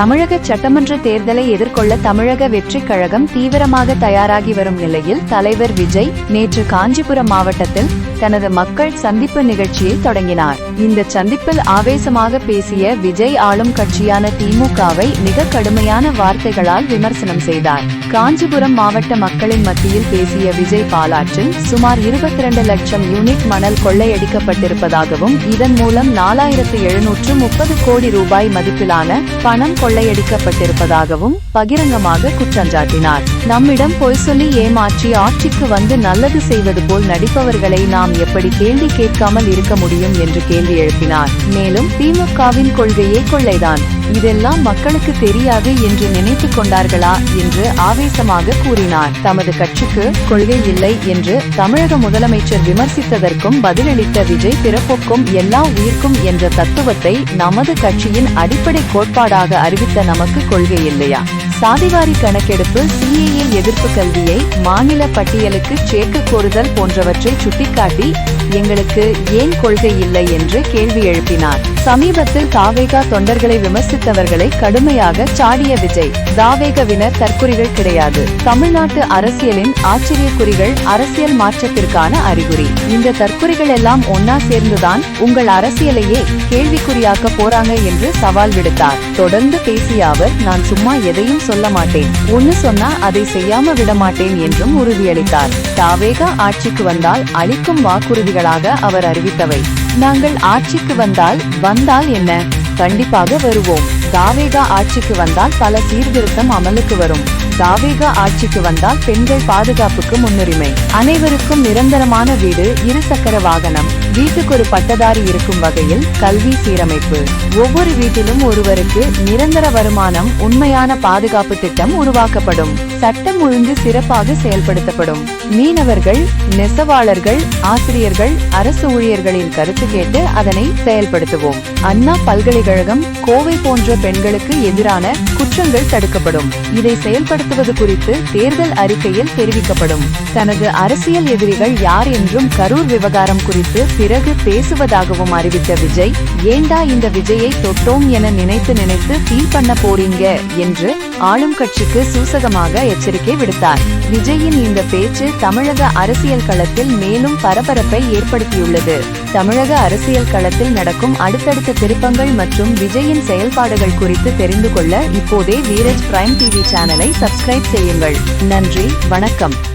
தமிழக சட்டமன்ற தேர்தலை எதிர்கொள்ள தமிழக வெற்றிக் கழகம் தீவிரமாக தயாராகி வரும் நிலையில் தலைவர் விஜய் நேற்று காஞ்சிபுரம் மாவட்டத்தில் தனது மக்கள் சந்திப்பு நிகழ்ச்சியை தொடங்கினார். இந்த சந்திப்பில் ஆவேசமாக பேசிய விஜய் ஆளும் கட்சியான திமுகவை மிக கடுமையான வார்த்தைகளால் விமர்சனம் செய்தார். காஞ்சிபுரம் மாவட்ட மக்களின் மத்தியில் பேசிய விஜய் பாலாற்றில் சுமார் இருபத்தி இரண்டு லட்சம் யூனிட் மணல் கொள்ளையடிக்கப்பட்டிருப்பதாகவும் இதன் மூலம் நாலாயிரத்து எழுநூற்று முப்பது கோடி ரூபாய் மதிப்பிலான பணம் கொள்ளையடிக்கப்பட்டிருப்பதாகவும் பகிரங்கமாக குற்றஞ்சாட்டினார். நம்மிடம் பொய் சொல்லி ஏமாற்றி ஆட்சிக்கு வந்து நல்லது செய்வது போல் நடிப்பவர்களை நாம் எப்படி கேள்வி கேட்காமல் இருக்க முடியும் என்று கேள்வி எழுப்பினார். மேலும் திமுகவின் கொள்கையே கொள்ளைதான். இதெல்லாம் மக்களுக்கு தெரியாது என்று நினைத்துக் கொண்டார்களா என்று ஆவேசமாக கூறினார். தமது கட்சிக்கு கொள்கை இல்லை என்று தமிழக முதலமைச்சர் விமர்சித்ததற்கும் பதிலளித்த விஜய் பிறப்புக்கும் எல்லா உயிர்க்கும் என்ற தத்துவத்தை நமது கட்சியின் அடிப்படை கோட்பாடாக அறிவித்த நமக்கு கொள்கை இல்லையா? சாதிவாரி கணக்கெடுப்பு சிஏஏ எதிர்ப்பு கல்வியை மாநில பட்டியலுக்கு சேர்க்க கோருதல் போன்றவற்றை சுட்டிக்காட்டி எங்களுக்கு ஏன் கொள்கை இல்லை என்று கேள்வி எழுப்பினார். சமீபத்தில் தாவேகா தொண்டர்களை விமர்சித்தவர்களை கடுமையாக சாடிய விஜய் தாவேகவினர் தற்குறிகள் கிடையாது. தமிழ்நாட்டு அரசியலின் ஆச்சரிய குறிகள் அரசியல் மாற்றத்திற்கான அறிகுறி. இந்த தற்குறிகள் எல்லாம் ஒன்னா சேர்ந்துதான் உங்கள் அரசியலையே கேள்விக்குறியாக்க போறாங்க என்று சவால் விடுத்தார். தொடர்ந்து பேசிய அவர் நான் சும்மா எதையும் சொல்ல மாட்டேன். ஒன்னு சொன்னா அதை செய்யாம விட மாட்டேன் என்றும் உறுதியளித்தார். தாவேகா ஆட்சிக்கு வந்தால் அளிக்கும் வாக்குறுதிகளாக அவர் அறிவித்தவை. நாங்கள் ஆட்சிக்கு வந்தால் வந்தால் என்ன? கண்டிப்பாக வருவோம். தாவேகா ஆட்சிக்கு வந்தால் பல சீர்திருத்தம் அமலுக்கு வரும். தாவேகா ஆட்சிக்கு வந்தால் பெண்கள் பாதுகாப்புக்கு முன்னுரிமை. அனைவருக்கும் நிரந்தரமான வீடு இருசக்கர வாகனம். வீட்டுக்கு ஒரு பட்டதாரி இருக்கும் வகையில் கல்வி சீரமைப்பு. ஒவ்வொரு வீட்டிலும் ஒருவருக்கு நிரந்தர வருமானம் உண்மையான பாதுகாப்பு திட்டம் உருவாக்கப்படும். சட்டம் ஒழுங்கு சிறப்பாக செயல்படுத்தப்படும். மீனவர்கள் நெசவாளர்கள் ஆசிரியர்கள் அரசு ஊழியர்களின் கருத்து கேட்டு அதனை செயல்படுத்துவோம். அண்ணா பல்கலைக்கழகம் கோவை போன்ற பெண்களுக்கு எதிரான குற்றங்கள் தடுக்கப்படும். இதை செயல்படுத்துவது குறித்து தேர்தல் அறிக்கையில் தெரிவிக்கப்படும். தனது அரசியல் எதிரிகள் யார் என்றும் கரூர் விவகாரம் குறித்து பிறகு பேசுவதாகவும் அறிவித்த விஜய் ஏண்டா இந்த விஜயை தொட்டோம் என நினைத்து நினைத்து ஃபீல் பண்ண போறீங்க? என்று ஆளும் கட்சிக்கு சூசகமாக எச்சரிக்கை விடுத்தார். விஜயின் இந்த பேச்சு தமிழக அரசியல் களத்தில் மேலும் பரபரப்பை ஏற்படுத்தியுள்ளது. தமிழக அரசியல் களத்தில் நடக்கும் அடுத்தடுத்த திருப்பங்கள் மற்றும் விஜயின் செயல்பாடுகள் குறித்து தெரிந்து கொள்ள இப்போதே வீரஜ் பிரைம் டிவி சேனலை சப்ஸ்கிரைப் செய்யுங்கள். நன்றி வணக்கம்.